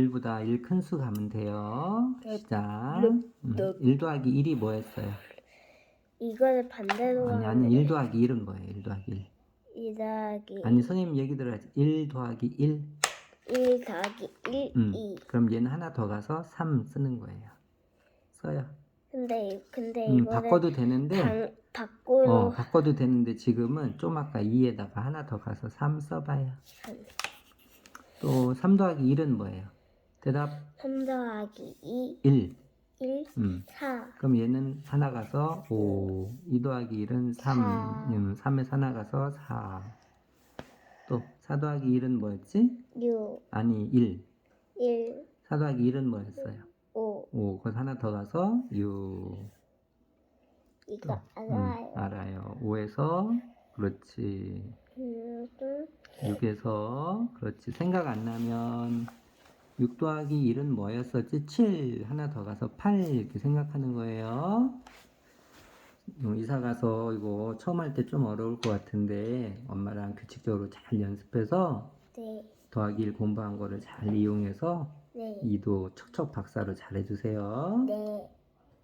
1보다 1 큰 수 가면 돼요. 시작. 네. 음, 네. 1 더하기 1이 뭐였어요? 이거를 반대로 아니, 아니, 1 더하기 1은 뭐예요? 1 더하기 1. 1 더하기 아니, 선생님 얘기 들어야지. 1 더하기 1. 1 더하기 1, 음, 2. 그럼 얘는 하나 더 가서 3 쓰는 거예요. 써요. 근데 이- 근데 음, 이거를 바꿔도 되는데, 방, 밖으로 어, 바꿔도 되는데 지금은 좀 아까 2에다가 하나 더 가서 3 써봐요. 삼. 또3 더하기 1은 뭐예요? 대답 3 더하기 2, 1. 1, 음. 4. 그럼 얘는 하나 가서 5, 2 더하기 1은 3, 사. 음, 3에서 하나 가서 4. 또4 더하기 1은 뭐였지? 6, 아니 1. 1, 4 더하기 1은 뭐였어요? 5. 5. 거기서 하나 더 가서 6. 이거 음, 알아요. 알아요. 5에서 그렇지. 음, 6에서 그렇지. 생각 안 나면 6 더하기 1은 뭐였었지? 7. 하나 더 가서 8 이렇게 생각하는 거예요. 어, 이사 가서 이거 처음 할 때 좀 어려울 것 같은데 엄마랑 규칙적으로 잘 연습해서 네, 더하기 1 공부한 거를 잘 이용해서 네, 2도 척척 박사로 잘 해주세요. 네.